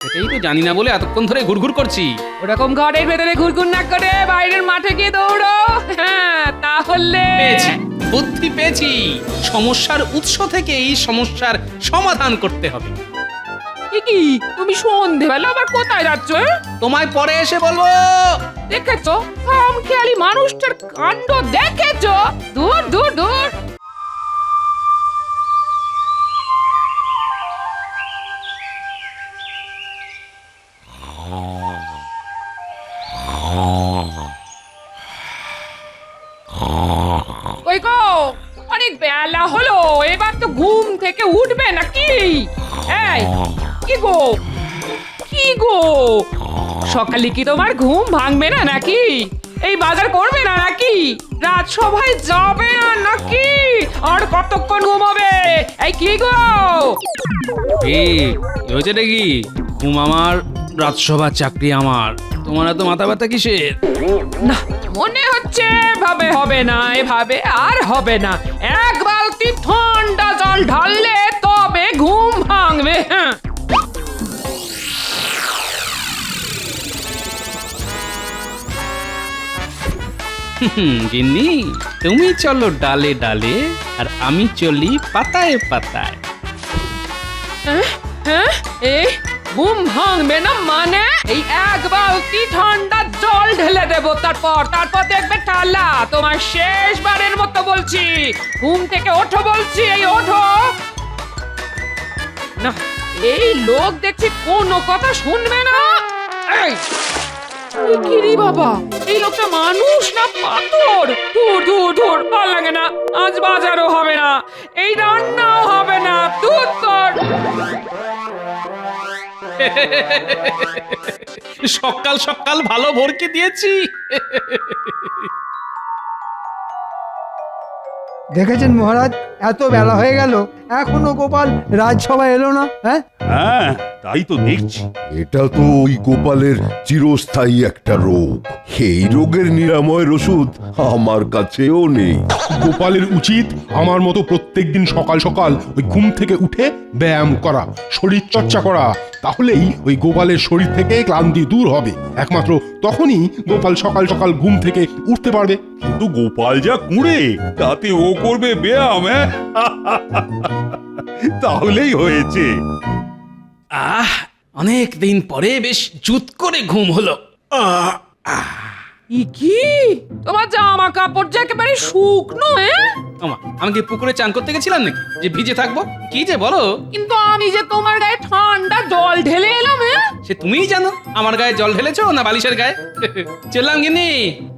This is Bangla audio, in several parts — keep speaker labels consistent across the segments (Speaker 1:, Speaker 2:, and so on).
Speaker 1: এটাই তো জানি না বলে এতক্ষণ ধরে ঘুরঘুর করছি।
Speaker 2: ওরকম ঘরের ভেতরে ঘুরঘুর না করে বাইরের মাঠে গিয়ে দৌড়ো। হ্যাঁ তাহলে
Speaker 1: পেয়েছি বুদ্ধি পেয়েছি। সমস্যার উৎস থেকেই সমস্যার সমাধান করতে হবে।
Speaker 2: এ কি? তুমি সন্ধেবেলা আবার কোথায় যাচ্ছ এ?
Speaker 1: তোমায় পরে এসে বলব।
Speaker 2: দেখেছ? কাম খেয়ালি মানুষটার কাণ্ড দেখেছ? দূর দূর দূর। ঘুম থেকে উঠবে নাকি? এই কি গো? কি গো? সকালে কি তোমার ঘুম ভাঙবে না নাকি? এই বাজার করবে না নাকি? রাত সভায় যাবে না নাকি? আর কতক্ষণ ঘুমাবে? এই কি গো?
Speaker 1: এ হয়েছে নাকি ঘুম আমার রাজসভার চাকরি আমার। তোমার এত মাথা ব্যথা কিসের?
Speaker 2: না মনে হচ্ছে এভাবে হবে না এভাবে আর হবে না। এক বালতি ঢাললে তবে ঘুম ভাঙবে। হ্যাঁ
Speaker 1: গিন্নি তুমি চলো ডালে ডালে আর আমি চলি পাতায় পাতায়।
Speaker 2: হ্যাঁ এই ঘুম ভাঙবে না মানে? এই এক বালতি ঠান্ডা জল ঢেলে দেবো তারপর তারপর দেখবে টালা তোমার শেষবারের মতো বলছি। ঘুম থেকে ওঠো বলছি, এই ওঠো। না, এই লোক দেখছি কোনো কথা শুনবে না। এই এই বাবা? এই লোকটা মানুষ না পাথর? ধুর ধুর ধুর, ভালো লাগে না। আজ বাজারও হবে না। এই রান্নাও হবে না। তুই তোর
Speaker 1: সকাল সকাল ভালো ভরকে দিয়েছি।
Speaker 3: দেখেছেন মহারাজ? এত বেলা হয়ে গেল। এখনও গোপাল রাজসভায় এলো না হ্যাঁ?
Speaker 4: হ্যাঁ তাই তো দেখছি।
Speaker 5: এটা তো ওই গোপালের চিরস্থায়ী একটা রোগ। এই রোগের নিরাময়ের ওষুধ আমার কাছেও নেই।
Speaker 6: গোপালের উচিত আমার মতো প্রত্যেকদিন সকাল সকাল ওই ঘুম থেকে উঠে ব্যায়াম করা শরীর চর্চা করা। তাহলেই ওই গোপালের শরীর থেকে ক্লান্তি দূর হবে। একমাত্র তখনই গোপাল সকাল সকাল ঘুম থেকে উঠতে পারবে।
Speaker 4: কিন্তু গোপাল যা কুঁড়ে তাতে ও করবে ব্যায়াম হ্যাঁ? তাহলেই হয়েছে।
Speaker 1: আহ অনেক দিন পরে বেশ জুত করে ঘুম হলো। আহ,
Speaker 2: ই কি তোমার জামা কাপড় যে একেবারে শুকনো হ্যাঁ?
Speaker 1: ওমা, আমি কি পুকুরে চান করতে গেছিলাম নাকি? যে ভিজে থাকব? কি যে বলো?
Speaker 2: কিন্তু আমি যে তোমার গায়ে ঠান্ডা জল ঢেলে এলাম হ্যাঁ?
Speaker 1: সে তুমিই জানো আমার গায়ে জল ঢেলেছো না বালিশের গায়ে? চললাম গিনি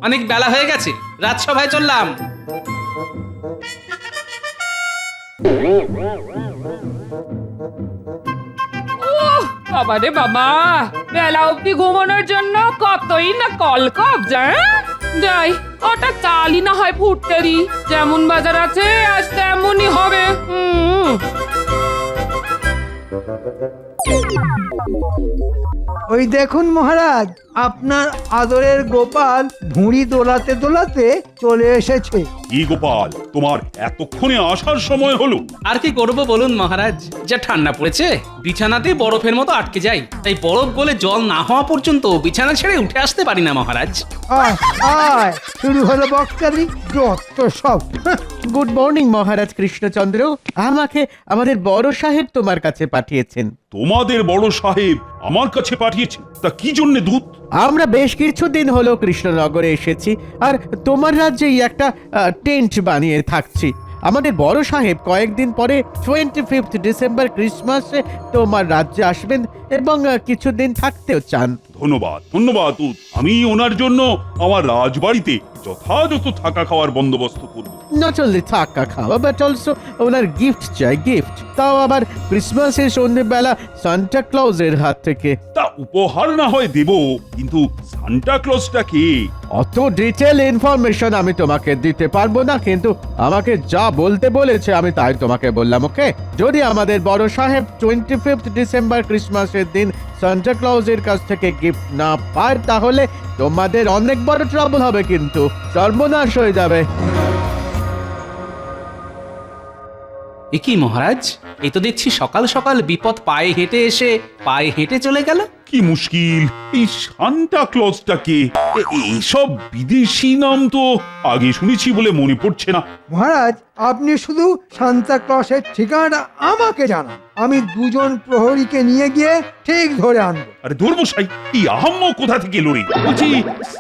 Speaker 1: অনেক বেলা হয়ে গেছে রাজসভায় চললাম।
Speaker 2: বাবা বেলা অব্দি ঘুমানোর জন্য কতই না কল? যাই, ওটা চালই না হয় ফুটতে যেমন বাজার আছে, আজ তেমনই হবে।
Speaker 3: ওই দেখুন মহারাজ আপনার আদরের গোপাল ভুঁড়ি দোলাতে দোলাতে চলে এসেছে।
Speaker 4: কি গোপাল তোমার এতক্ষণে আসার সময় হলো।
Speaker 1: আর কি করব বলুন মহারাজ? যা ঠান্ডা পড়েছে বিছানাতে বরফের মতো আটকে যাই। তাই বরফ গলে জল না হওয়া পর্যন্ত বিছানা ছেড়ে উঠে আসতে পারি না মহারাজ।
Speaker 3: আয় আয় শুরু হলো বক্তারি যত সব।
Speaker 7: Good morning Maharaj Krishnachandra. আমাকে আমাদের বড় সাহেব তোমার কাছে পাঠিয়েছেন।
Speaker 4: তোমাদের বড় সাহেব আমার কাছে পাঠিয়েছে তা কি জন্য দূত?
Speaker 7: আমরা বেশ কিছুদিন হলো কৃষ্ণনগরে এসেছি, আর তোমার রাজ্যেই একটা টেন্ট বানিয়ে থাকছি। আমাদের বড় সাহেব কয়েকদিন পরে টোয়েন্টি ফিফথ ডিসেম্বর ক্রিসমাসে তোমার রাজ্যে আসবেন এবং কিছুদিন থাকতেও চান।
Speaker 4: ধন্যবাদ ধন্যবাদ আমি ওনার জন্য আমার রাজবাড়িতে যথাযথ থাকা খাওয়ার বন্দোবস্ত করব।
Speaker 7: নট অনলি থাকা খাওয়া বাট অলসো ওনার গিফট চাই গিফট তাও আবার ক্রিসমাসের সন্ধ্যেবেলা সান্টা ক্লজের হাত থেকে।
Speaker 4: তা উপহার না হয় দেব কিন্তু সান্টা ক্লজটা কে?
Speaker 7: অত ডিটেল ইনফরমেশন আমি তোমাকে দিতে পারব না কিন্তু আমাকে যা বলতে বলেছে আমি তাই তোমাকে বললাম ওকে যদি আমাদের বড় সাহেব টোয়েন্টি ফিফথ ডিসেম্বর ক্রিসমাসের দিন সান্টা ক্লজের কাছ থেকে গিফট না পার তাহলে তোমাদের অনেক বড় ট্রাবল হবে কিন্তু। সর্বনাশ হয়ে যাবে।
Speaker 1: কি মহারাজ, এ তো দেখছি সকাল সকাল বিপদ পায়ে হেঁটে এসে পায়ে হেঁটে চলে গেল?
Speaker 4: কি মুশকিল। এই সান্টা ক্লজটাকে। এইসব বিদেশি নাম তো আগে শুনেছি বলে মনে পড়ছে না।
Speaker 3: মহারাজ আপনি শুধু সান্তা ক্লসের ঠিকানাটা আমাকে জানান। আমি দুজন প্রহরীকে নিয়ে গিয়ে ঠিক ধরে আনব।
Speaker 4: আরে ধর্মশাই এই আহাম্ম কোথা থেকে লড়ি? বলছি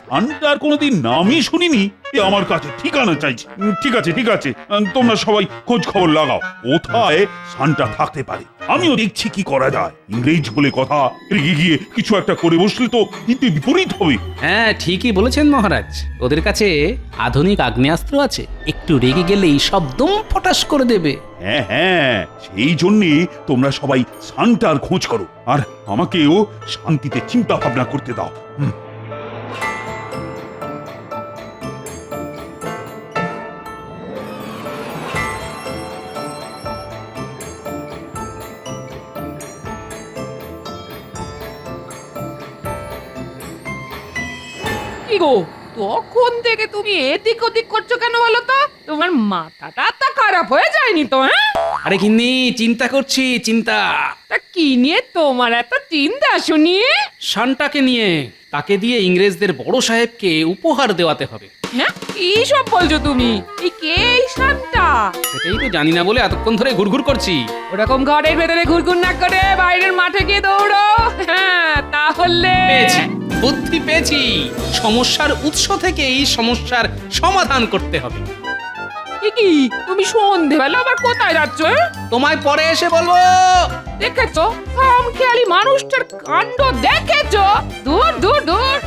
Speaker 4: সান্টার কোনোদিন নামই শুনিনি? এ আমার কাছে ঠিকানা চাইছে। ঠিক আছে ঠিক আছে। তোমরা সবাই খোঁজ খবর লাগাও। কোথায় সান্টা থাকতে পারে? আমিও দেখছি কি করা যায়। ইংরেজ বলে কথা রেগে গিয়ে কিছু একটা করে বসলে তো হিতে বিপরীত হবে।
Speaker 1: হ্যাঁ ঠিকই বলেছেন মহারাজ। ওদের কাছে আধুনিক আগ্নেয়াস্ত্র আছে। একটু রেগে গেলেই সব দম ফটাস করে দেবে।
Speaker 4: হ্যাঁ হ্যাঁ সেই জন্যে তোমরা সবাই সান্টার খোঁজ করো। আর আমাকেও শান্তিতে চিন্তা ভাবনা করতে দাও। হুম।
Speaker 2: গো? তখন থেকে তুমি এদিক ওদিক করছ কেন বলো তো? তোমার মাথাটা তা খারাপ হয়ে যায়নি তো হ্যাঁ?
Speaker 1: আরে কিন্নি চিন্তা করছি চিন্তা।
Speaker 2: তা কি নিয়ে তোমার এত চিন্তা শুনি?
Speaker 1: শানটাকে নিয়ে তাকে দিয়ে ইংরেজদের বড় সাহেবকে উপহার দেওয়াতে হবে।
Speaker 2: হ্যাঁ কি সব বলছো তুমি? এই কে এই শান্তা
Speaker 1: সেটাই তো জানি না বলে এতক্ষণ ধরে ঘুরঘুর করছি।
Speaker 2: ওরকম ঘরের ভেতরে ঘুরঘুর না করে বাইরের মাঠে গিয়ে দৌড়ো। হ্যাঁ তাহলে
Speaker 1: পেয়েছি। বুদ্ধি পেয়েছি। সমস্যার উৎস থেকেই সমস্যার সমাধান করতে হবে।
Speaker 2: এ কি? তুমি সন্ধেবেলা আবার কোথায় যাচ্ছ?
Speaker 1: তোমায় পরে এসে বলব।
Speaker 2: দেখেছ? কাম খেয়ালি মানুষটার কাণ্ড দেখেছ? দূর দূর দূর।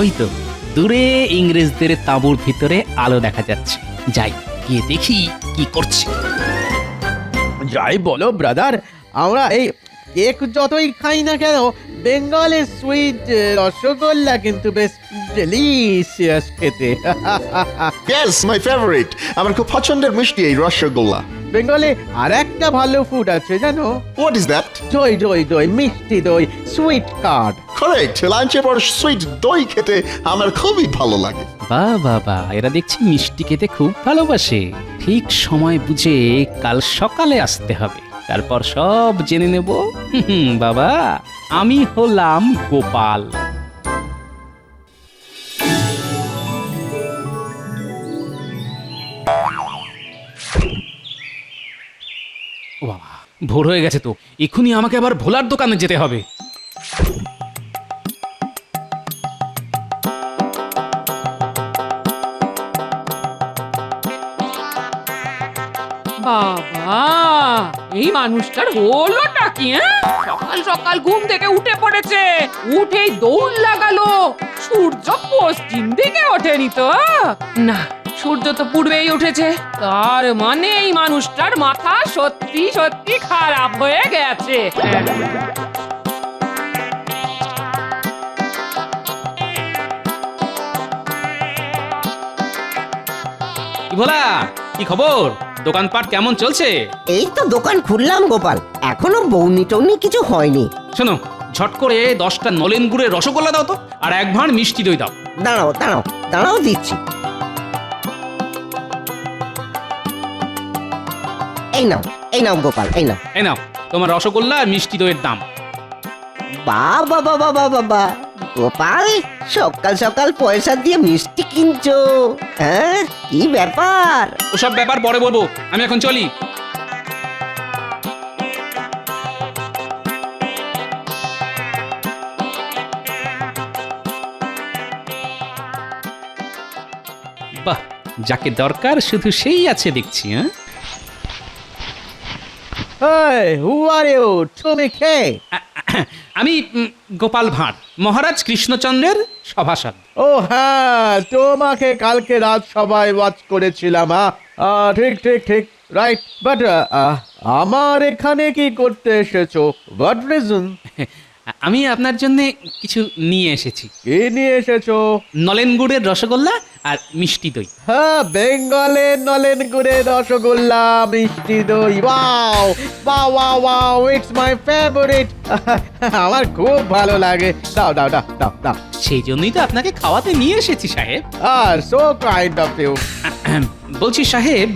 Speaker 1: ওই তো দূরে ইংরেজদের তাঁবুর ভিতরে আলো দেখা যাচ্ছে। যাই গিয়ে দেখি কি করছে।
Speaker 7: যাই বলো ব্রাদার আমরা এই কেক যতই খাই না কেন বেঙ্গলের সুইট রসগোল্লা কিন্তু বেশ ডেলিশিয়াস খেতে।
Speaker 8: ইয়েস মাই ফেভারিট আমার খুব পছন্দের মিষ্টি এই রসগোল্লা।
Speaker 7: বেঙ্গলে আর একটা ভালো ফুড আছে জানো?
Speaker 8: হোয়াট ইজ দ্যাট
Speaker 7: দই দই দই মিষ্টি দই সুইট কার্ড
Speaker 8: কারেক্ট লাঞ্চের পর সুইট দই খেতে আমার খুবই ভালো লাগে।
Speaker 1: বা বাবা এরা দেখছি মিষ্টি খেতে খুব ভালোবাসে। ঠিক সময় বুঝে কাল সকালে আসতে হবে। তারপর সব জেনে নেব। হুম, বাবা আমি হলাম গোপাল। ও বাবা ভোর হয়ে গেছে তো। এক্ষুনি আমাকে আবার ভোলার দোকানে যেতে হবে।
Speaker 2: বাবা এই মানুষটার হলোটা কি হ্যাঁ? সকাল সকাল ঘুম থেকে উঠে পড়েছে। উঠেই দৌড় লাগালো। সূর্য পশ্চিম দিকে ওঠেনি তো। না সূর্য তো পূর্বেই উঠেছে। তার মানে এই মানুষটার মাথা সত্যি সত্যি খারাপ হয়ে গেছে।
Speaker 1: কি ভোলা কি খবর? দোকানপাট কেমন চলছে?
Speaker 9: এই তো দোকান খুললাম গোপাল। এখনও বৌনি টৌনি কিছু হয়নি।
Speaker 1: শোনো ঝট করে দশটা নলেন গুড়ের রসগোল্লা দাও তো আর এক ভাঁড় মিষ্টি দই দাও।
Speaker 9: দাঁড়াও দাঁড়াও দাঁড়াও দিচ্ছি। এই নাও এই নাও গোপাল এই নাও।
Speaker 1: এই নাও তোমার রসগোল্লা আর মিষ্টি দইয়ের দাম।
Speaker 9: বাবা বাবা বাবা বাবা গোপাল সকাল সকাল পয়সা দিয়ে মিষ্টি কিনছো। হ্যাঁ কি ব্যাপার?
Speaker 1: ওসব ব্যাপার পরে বলব আমি এখন চলি। বাহ যাকে দরকার শুধু সেই আছে দেখছি হ্যাঁ?
Speaker 7: Who are you? তুমি কে
Speaker 1: আমি উম, গোপাল ভাঁড় মহারাজ কৃষ্ণচন্দ্রের সভাসদ
Speaker 7: ও হ্যাঁ তোমাকে কালকে রাত সবাই ওয়াচ করেছিলাম? আহ, ঠিক ঠিক ঠিক রাইট বাট আমার এখানে কি করতে এসেছ হোয়াট রিজন
Speaker 1: আমি আপনার জন্য কিছু নিয়ে এসেছি।
Speaker 7: কি নিয়ে এসেছ?
Speaker 1: নলেন গুড়ের রসগোল্লা আর মিষ্টি দই।
Speaker 7: হ্যাঁ বেঙ্গলের নলেন গুড়ে রসগোল্লা মিষ্টি দই। Wow wow wow wow it's my favourite আমার খুব ভালো লাগে। দাও দাও দাও দাও দাও।
Speaker 1: সেই জন্যই তো আপনাকে খাওয়াতে নিয়ে এসেছি সাহেব।
Speaker 7: আর সো কাইন্ড অফ ইউ
Speaker 1: বলছি সাহেব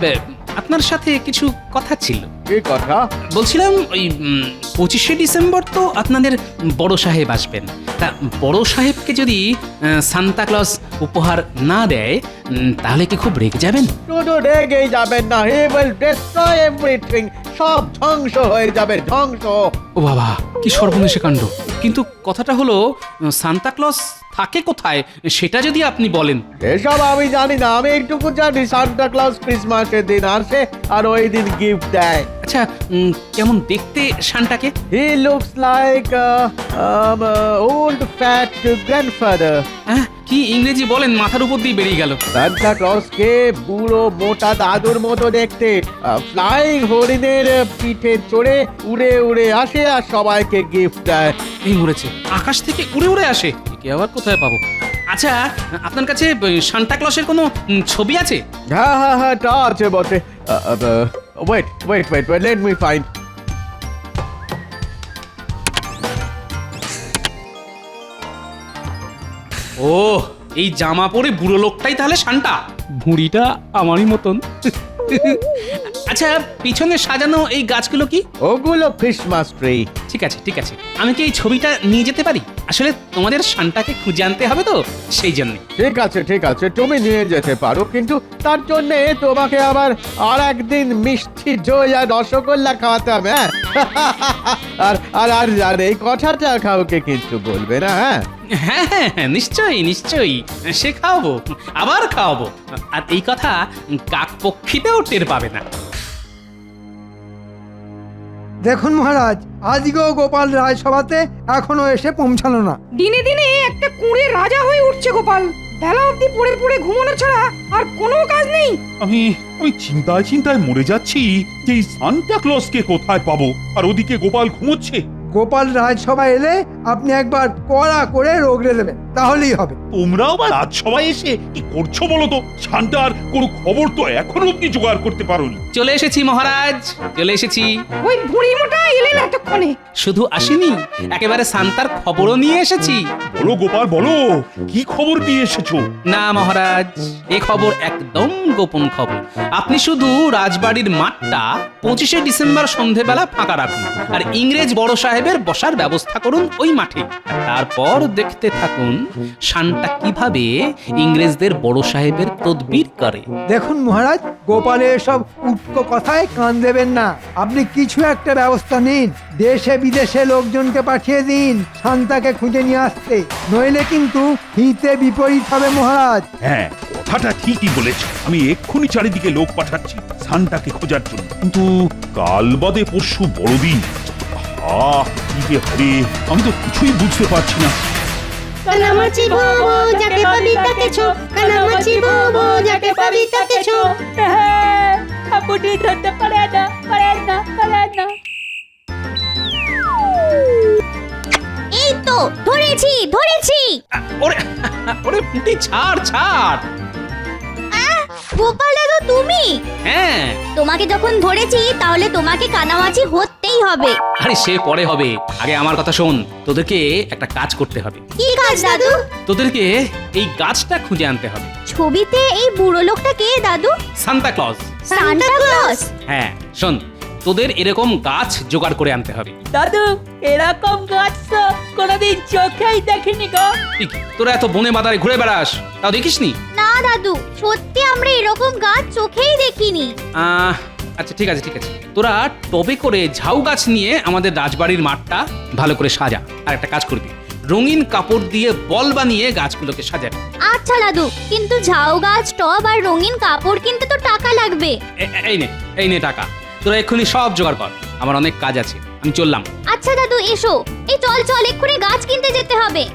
Speaker 1: আপনার সাথে কিছু কথা ছিল।
Speaker 7: কি কথা?
Speaker 1: বলছিলাম ওই উম, পঁচিশে ডিসেম্বর তো আপনাদের বড় সাহেব আসবেন। তা বড় সাহেবকে যদি সান্তা ক্লজ উপহার না দেয় উম, তাহলে কি খুব রেগে যাবেন?
Speaker 7: শুধু রেগেই যাবেন না হি উইল ডিস্ট্রয় এভরিথিং সব ধ্বংস হয়ে যাবে ধ্বংস।
Speaker 1: ও বাবা কি সর্বনেশে কাণ্ড। কিন্তু কথাটা হলো সান্তা ক্লজ থাকে কোথায়? সেটা যদি আপনি বলেন।
Speaker 7: এসব আমি জানি না আমি এইটুকু জানি সান্টা ক্লাস ক্রিসমাসের দিন আসে আর ওই দিন গিফট দেয়।
Speaker 1: আচ্ছা উম, কেমন দেখতে শানটাকে
Speaker 7: he looks like old fat grandfather
Speaker 1: হ্যাঁ কি ইংরেজি বলেন মাথার উপর দিয়ে বেরিয়ে গেল।
Speaker 7: সান্টা ক্লসকে বুড়ো মোটা দাদুর মতো দেখতে ফ্লাইং হরিণের পিঠে চড়ে উড়ে উড়ে আসে আর সবাইকে গিফট দেয়।
Speaker 1: এই মরেছে আকাশ থেকে উড়ে উড়ে আসে। একে আবার কোথায় পাবো? আচ্ছা আপনার কাছে সান্তা ক্লসের কোনো ছবি আছে?
Speaker 7: হ্যাঁ হ্যাঁ হ্যাঁ তা আছে বটে। Wait wait wait wait let me find
Speaker 1: ও এই জামা পরে বুড়ো লোকটাই তাহলে শান্তা ভুঁড়িটা আমারই মতন। আচ্ছা পিছনে সাজানো এই গাছগুলো কি?
Speaker 7: ওগুলো ক্রিসমাস ট্রি
Speaker 1: ঠিক আছে ঠিক আছে। আমি কি এই ছবিটা নিয়ে যেতে পারি? আসলে তোমাদের শানটাকে খুঁজে আনতে হবে তো সেই জন্য।
Speaker 7: ঠিক আছে ঠিক আছে তুমি নিয়ে যেতে পারো কিন্তু তার জন্য তোমাকে আবার আর একদিন মিষ্টি দই আর রসগোল্লা খাওয়াতে হবে হ্যাঁ? আর আর আর আর এই কথাটা কাউকে কিন্তু বলবে না হ্যাঁ?
Speaker 1: হ্যাঁ হ্যাঁ হ্যাঁ নিশ্চয়ই নিশ্চয়ই সে খাওয়াবো আবার খাওয়াবো। আর এই কথা কাক পক্ষীতেও টের পাবে না।
Speaker 3: দেখুন মহারাজ আজকেও গোপাল রাজসভাতে এখনও এসে পৌঁছালো না।
Speaker 2: দিনে দিনে একটা কুঁড়ে রাজা হয়ে উঠছে গোপাল। বেলা অবধি পড়ে পড়ে ঘুমানো ছাড়া আর কোনো কাজ নেই।
Speaker 4: আমি আমি চিন্তায় চিন্তায় মরে যাচ্ছি যে এই সান্টা ক্লসকে কোথায় পাবো? আর ওদিকে গোপাল ঘুমোচ্ছে।
Speaker 3: গোপাল রাজসভা এলে আপনি একবার কড়া করে রোগড়ে দেবেন তাহলেই হবে।
Speaker 4: তোমরাও বা রাজসভায় এসে কি করছ বলো তো? সান্টার কোনো খবর তো এখনও অব্দি জোগাড় করতে পারোনি।
Speaker 1: চলে এসেছি মহারাজ চলে এসেছি।
Speaker 2: ওই বুড়ি মোটা এলেন এতক্ষণে।
Speaker 1: শুধু আসিনি একেবারে সান্তার খবরও নিয়ে এসেছি।
Speaker 4: বলো গোপাল বলো কি খবর নিয়ে এসেছ?
Speaker 1: না মহারাজ এ খবর একদম গোপন খবর। আপনি শুধু রাজবাড়ির মাঠটা পঁচিশে ডিসেম্বর সন্ধেবেলা ফাঁকা রাখুন আর ইংরেজ বড় সাহেবের বসার ব্যবস্থা করুন ওই মাঠে। তারপর দেখতে থাকুন শানটা কীভাবে ইংরেজদের বড় সাহেবের তদবির করে।
Speaker 3: দেখুন মহারাজ গোপালের সব উটকো কথায় কান দেবেন না। আপনি কিছু একটা ব্যবস্থা নিন। দেশে বিদেশে লোকজনকে পাঠিয়ে দিন শান্তাকে খুঁজে নিয়ে আসতে। নইলে কিন্তু হিতে বিপরীত হবে মহারাজ।
Speaker 4: হ্যাঁ কথাটা ঠিকই বলেছ। আমি এক্ষুনি চারিদিকে লোক পাঠাচ্ছি শান্তাকে খোঁজার জন্য। কিন্তু কাল বাদে পরশু বড়দিন আহ কি যে হবে আমি তো কিছুই বুঝতে পারছি না।
Speaker 10: কানামাছি ভোবো যাকে পাবি তাকে ছো কানামাছি ভোবো যাকে পাবি তাকে ছো
Speaker 2: আপনি ধরতে পারে না পারে না পারে না।
Speaker 10: এই তো ধরেছি ধরেছি।
Speaker 1: আ, ওরে ওরে পুঁটি ছাড় ছাড়।
Speaker 10: গোপাল দাদু তুমি?
Speaker 1: হ্যাঁ।
Speaker 10: তোমাকে যখন ধরেছি তাহলে তোমাকে কানামাছি হতেই হবে।
Speaker 1: আরে সে পরে হবে। আগে আমার কথা শোন তোদেরকে একটা কাজ করতে হবে।
Speaker 10: কি কাজ দাদু?
Speaker 1: তোদেরকে এই গাছটা খুঁজে আনতে হবে।
Speaker 10: ছবিতে এই বুড়ো লোকটা কে দাদু?
Speaker 1: Santa Claus.
Speaker 10: Santa Claus?
Speaker 1: হ্যাঁ শোন তোদের এরকম গাছ জোগাড় করে আনতে হবে।
Speaker 2: দাদু এরকম গাছ তো কোনোদিন চোখেই দেখিনি গো।
Speaker 1: তোরা এত বনে বাদারে ঘুরে বেড়াস তাও দেখিসনি?
Speaker 10: না দাদু সত্যি আমরা এরকম গাছ চোখেই দেখিনি।
Speaker 1: আহ, আচ্ছা ঠিক আছে ঠিক আছে। তোরা টবে করে ঝাউ গাছ নিয়ে আমাদের রাজবাড়ির মাঠটা ভালো করে সাজা আর একটা কাজ করবি। রঙিন কাপড় দিয়ে বল বানিয়ে গাছগুলোকে সাজাবি।
Speaker 10: আচ্ছা দাদু কিন্তু ঝাউ গাছ টব আর রঙিন কাপড় কিনতে তো টাকা লাগবে।
Speaker 1: এ- এ- এই নে এই নে টাকা। তোরা এক্ষুনি সব জোগাড় কর আমার অনেক কাজ আছে আমি চললাম।
Speaker 10: আচ্ছা দাদু এসো। এই চল চল এক্ষুনি গাছ কিনতে যেতে হবে।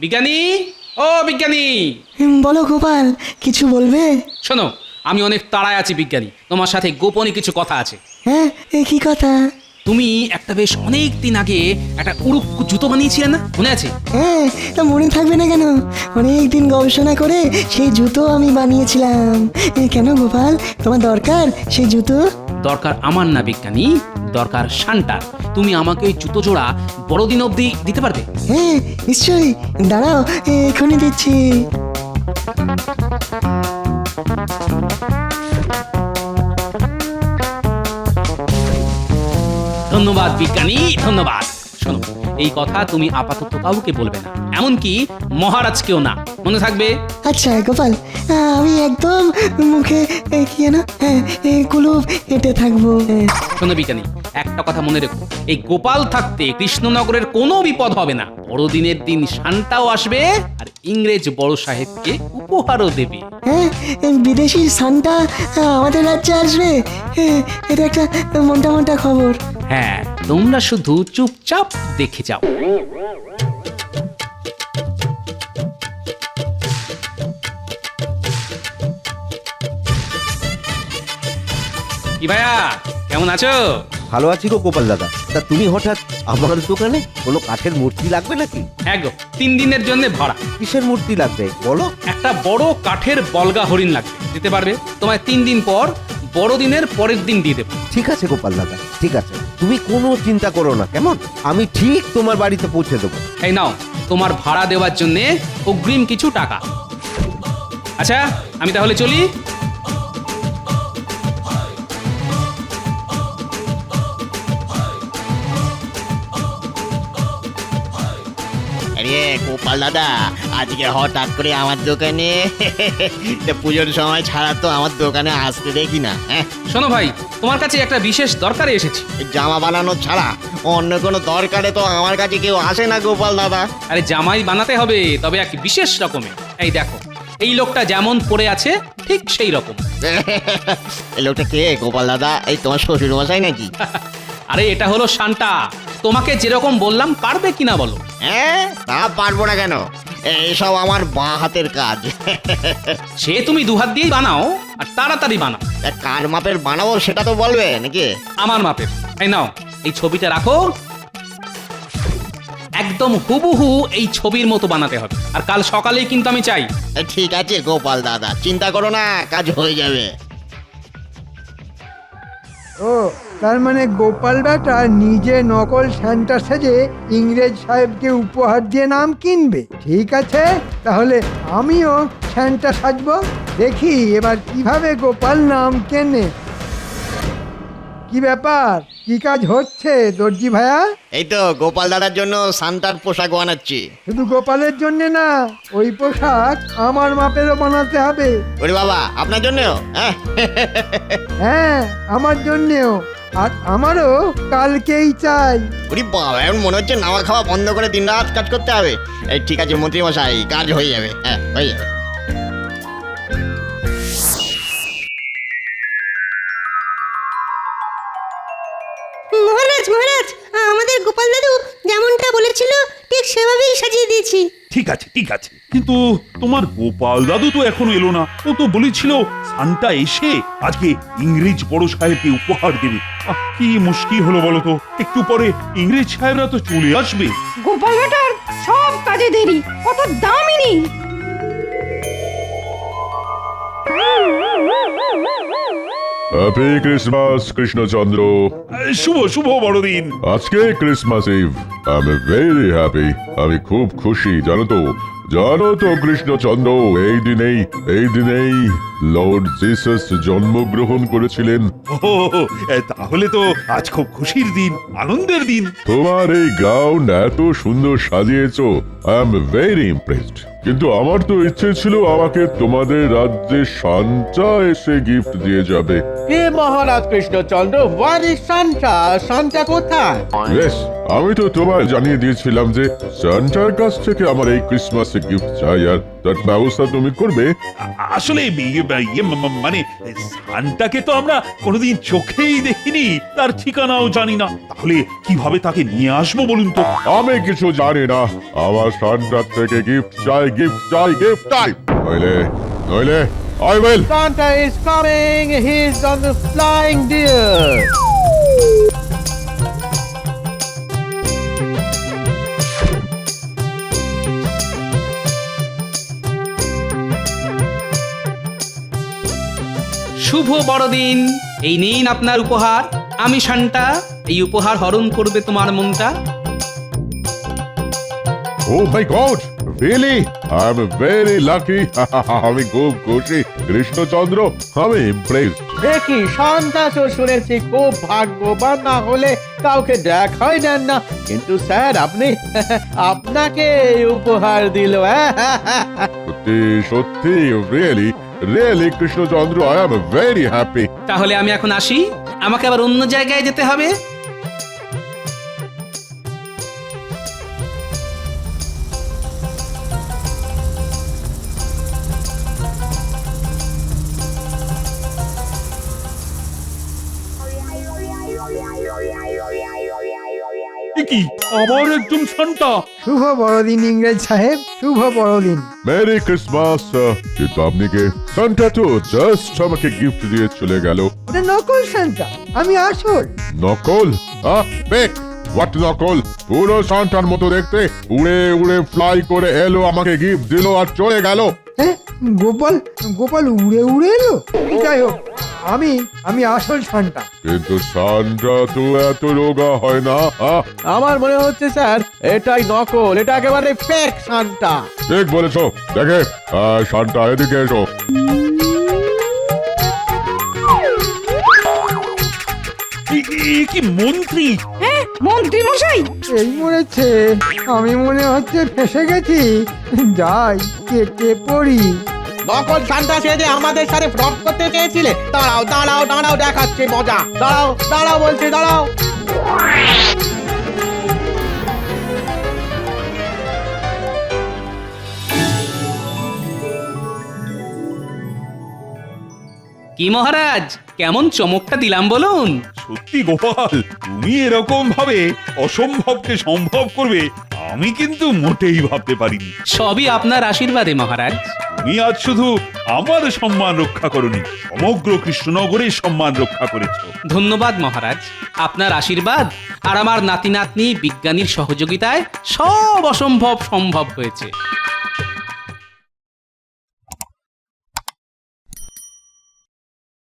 Speaker 1: বিজ্ঞানী? ও বিজ্ঞানী।
Speaker 11: বলো গোপাল কিছু বলবে?
Speaker 1: শোনো আমি অনেক তাড়ায় আছি বিজ্ঞানী। তোমার সাথে গোপনে কিছু কথা আছে।
Speaker 11: হ্যাঁ কি কথা?
Speaker 1: তুমি একটা বেশ অনেক দিন আগে একটা উড়ুক জুতো বানিয়েছিলে না? মনে আছে?
Speaker 11: হ্যাঁ তা মনে থাকবে না কেন? অনেক দিন গবেষণা করে সেই জুতো আমি বানিয়েছিলাম। কেন গোপাল তোমার দরকার সেই জুতো?
Speaker 1: দরকার আমার না বিজ্ঞানী। দরকার শান্টার তুমি আমাকে ওই জুতো জোড়া বড়দিন অবধি দিতে পারবে?
Speaker 11: হ্যাঁ নিশ্চয়ই। দাঁড়াও এখনই দিচ্ছি।
Speaker 1: ধন্যবাদ বিজ্ঞানী ধন্যবাদ। শোনো এই কথা তুমি আপাতত কাউকে বলবে না। এমনকি মহারাজকেও না। মনে থাকবে?
Speaker 11: আচ্ছা গোপাল আমি একদম মুখে কি হ্যাঁ এ, কুলুপ হেঁটে থাকব।
Speaker 1: শোনো বিজ্ঞানী একটা কথা মনে রেখো এই গোপাল থাকতে কৃষ্ণনগরের কোনো বিপদ হবে না। বড়দিনের দিন শান্তাও আসবে আর ইংরেজ বড় সাহেবকে উপহারও দেবে।
Speaker 11: হ্যাঁ বিদেশি সানটা আমাদের রাজ্যে আসবে। হ্যাঁ, এটা একটা মোটা মোটা খবর।
Speaker 1: হ্যাঁ তোমরা শুধু চুপচাপ দেখে যাও। কি ভাইয়া কেমন আছো?
Speaker 12: ভালো আছি গো গোপাল দাদা। তা তুমি হঠাৎ আমার দোকানে কোনো কাঠের মূর্তি লাগবে নাকি?
Speaker 1: হ্যাঁ গো তিন দিনের জন্য ভাড়া।
Speaker 12: কিসের মূর্তি লাগবে বলো?
Speaker 1: একটা বড় কাঠের বলগা হরিণ লাগবে দিতে পারবে? তোমায় তিন দিন পর বড়দিনের পরের দিন দিয়ে দেবো।
Speaker 12: ঠিক আছে গোপাল দাদা ঠিক আছে। তুমি কোনো চিন্তা করো না কেমন? আমি ঠিক তোমার বাড়িতে পৌঁছে দেবো।
Speaker 1: এই নাও তোমার ভাড়া দেওয়ার জন্য অগ্রিম কিছু টাকা। আচ্ছা আমি তাহলে চলি।
Speaker 8: আরে গোপাল দাদা আজকে হঠাৎ করে আমার দোকানে পুজোর সময় ছাড়া তো আমার দোকানে আসতে দেখি না হ্যাঁ।
Speaker 1: শোনো ভাই তোমার কাছে একটা বিশেষ দরকারে এসেছি।
Speaker 8: জামা বানানো ছাড়া অন্য কোনো দরকারে তো আমার কাছে কেউ আসে না গোপাল দাদা।
Speaker 1: আরে জামাই বানাতে হবে তবে এক বিশেষ রকমের। এই দেখো এই লোকটা যেমন পড়ে আছে ঠিক সেই রকম।
Speaker 8: এই লোকটা কে গোপাল দাদা? এই তোমার শ্বশুর মশাই নাকি?
Speaker 1: আরে এটা হলো শান্তা। তোমাকে যেরকম বললাম পারবে কিনা বলো?
Speaker 8: হ্যাঁ তা পারব না কেন? এইসব আমার বাঁ হাতের কাজ।
Speaker 1: সে তুমি দুহাত দিয়েই বানাও আর তাড়াতাড়ি বানাও।
Speaker 8: তা কার মাপের বানাবো সেটা তো বলবে নাকি?
Speaker 1: আমার মাপের। এই নাও এই ছবিটা রাখো। একদম হুবহু এই ছবির মতো বানাতে হবে। আর কাল সকালেই কিন্তু আমি চাই।
Speaker 8: ঠিক আছে গোপাল দাদা। চিন্তা করো না কাজ হয়ে যাবে।
Speaker 3: ও, তার মানে গোপাল বেটা নিজে নকল স্যান্টা সেজে ইংরেজ সাহেবকে উপহার দিয়ে নাম কিনবে। ঠিক আছে? তাহলে আমিও স্যান্টা সাজবো। দেখি এবার কীভাবে গোপাল নাম কেনে। কি ব্যাপার? কি কাজ হচ্ছে দর্জি ভাইয়া?
Speaker 8: এই তো গোপাল দাদার জন্য সান্তার পোশাক বানাচ্ছি।
Speaker 3: শুধু গোপালের জন্য না ওই পোশাক আমার মাপেরও বানাতে হবে।
Speaker 8: ওরে বাবা আপনার জন্যও হ্যাঁ?
Speaker 3: হ্যাঁ আমার জন্যেও আর আমারও কালকেই চাই।
Speaker 8: ওরে বাবা এখন মনে হচ্ছে নাওয়া খাওয়া বন্ধ করে দিন রাত কাজ করতে হবে। এই ঠিক আছে মন্ত্রী মশাই কাজ হয়ে যাবে হ্যাঁ হয়ে যাবে।
Speaker 10: মহারাজ মহারাজ আমাদের গোপাল দাদু যেমনটা বলেছিল ঠিক সেভাবেই সাজিয়ে দিয়েছি।
Speaker 4: ঠিক আছে ঠিক আছে। কিন্তু তোমার গোপাল দাদু তো এখনও এলো না। ও তো বলেছিল সান্টা এসে আজকে ইংরেজ বড় সাহেবকে উপহার দেবে। আহ, কি মুশকিল হলো বলো তো? একটু পরে ইংরেজ সাহেবরা তো চলে আসবে।
Speaker 2: গোপাল বেটার সব কাজে দেরি কত দামিনী
Speaker 13: হ্যাপি ক্রিসমাস কৃষ্ণচন্দ্র
Speaker 4: শুভ শুভ বড়দিন।
Speaker 13: আজকে Christmas Eve I am very happy আমি খুব খুশি জানো তো। জানো তো কৃষ্ণচন্দ্র এই দিনেই এই দিনেই লর্ড জিসাস জন্মগ্রহণ করেছিলেন।
Speaker 4: ও তাহলে তো আজ খুব খুশির দিন আনন্দের দিন।
Speaker 13: তোমার এই গাউন এত সুন্দর সাজিয়েছো। আই এম ভেরি ইমপ্রেসড কিন্তু আমার তো ইচ্ছে ছিল আমাকে তোমাদের রাজ্যে সঞ্চা এসে গিফট দিয়ে যাবে।
Speaker 7: কে Maharaj Krishnachandra where is Santa Santa কোথায়?
Speaker 13: বেশ আমি তো তোমায় জানিয়ে দিয়েছিলাম যে সান্টার কাছ থেকে আমার এই ক্রিসমাসে গিফট চাই আর তার ব্যবস্থা তুমি করবে।
Speaker 4: আসলে ইয়ে মানে সান্টাকে তো আমরা কোনোদিন চোখেই দেখিনি তার ঠিকানাও জানি না। তাহলে কীভাবে তাকে নিয়ে আসব বলুন তো?
Speaker 13: আমি কিছু জানি না। আমার সান্টার থেকে গিফট চাই গিফট চাই গিফট চাই। নইলে নইলে I will
Speaker 7: Santa is coming! He's on the flying deer!
Speaker 1: শুভ বড়দিন। এই নিন আপনার উপহার। আমি শান্তা এই উপহার হরণ করবে তোমার মনটা।
Speaker 13: ও my god really? I am very lucky আমি খুব খুশি। কৃষ্ণচন্দ্র আমি ইমপ্রেসড
Speaker 7: দেখি শান্তা তো শুনেছি খুব ভাগ্যবান না হলে কাউকে দেখাই দেন না। কিন্তু স্যার আপনি আপনাকে এই উপহার দিল। হ্যাঁ
Speaker 13: সত্যি সত্যি really really Krishnachandra I am very happy
Speaker 1: তাহলে আমি এখন আসি। আমাকে আবার অন্য জায়গায় যেতে হবে?
Speaker 4: আবার একজন সান্টা
Speaker 3: শুভ বড়দিন ইংরেজ সাহেব। শুভ বড়দিন।
Speaker 13: মেরি ক্রিসমাস কিন্তু আপনি কে? সান্টা তো জাস্ট আমাকে গিফট দিয়ে চলে গেল।
Speaker 3: নকল সান্তা আমি আসল।
Speaker 13: নকল? আহ বেক হোয়াট নকল? পুরো সান্টার মতো দেখতে। উড়ে উড়ে ফ্লাই করে এলো আমাকে গিফট দিল আর চলে গেল।
Speaker 3: হ্যাঁ? গোপাল গোপাল উড়ে উড়ে এলো? যাই হোক আমি আমি আসল সান্তা
Speaker 13: কিন্তু সান্টা তো এত রোগা হয় না আহ
Speaker 7: আমার মনে হচ্ছে স্যার এটাই নকল এটা একেবারে ফেক শান্তা
Speaker 13: ঠিক বলেছ দেখে আহ, সান্টা এদিকে এসো।
Speaker 4: এ- এ কি মন্ত্রী?
Speaker 2: হ্যাঁ মন্ত্রী মশাই।
Speaker 3: এই মরেছে। আমি মনে হচ্ছে ফেসে গেছি। যাই কেটে পড়ি।
Speaker 7: নকল সান্টা সে যে আমাদের সাথে ফ্রড করতে চেয়েছিলে। দাঁড়াও দাঁড়াও দাঁড়াও দেখাচ্ছে মজা। দাঁড়াও দাঁড়াও বলছি দাঁড়াও।
Speaker 1: কি মহারাজ? কেমন চমকটা দিলাম বলুন।
Speaker 4: সত্যি গোপাল তুমি এরকম ভাবে অসম্ভবকে সম্ভব করবে আমি কিন্তু মোটেই ভাবতে পারিনি।
Speaker 1: সবই আপনার আশীর্বাদে মহারাজ।
Speaker 4: তুমি আজ শুধু আমার সম্মান রক্ষা করনি সমগ্র কৃষ্ণনগরের সম্মান রক্ষা করেছ।
Speaker 1: ধন্যবাদ মহারাজ। আপনার আশীর্বাদ আর আমার নাতি নাতনি বিজ্ঞানীর সহযোগিতায় সব অসম্ভব সম্ভব হয়েছে।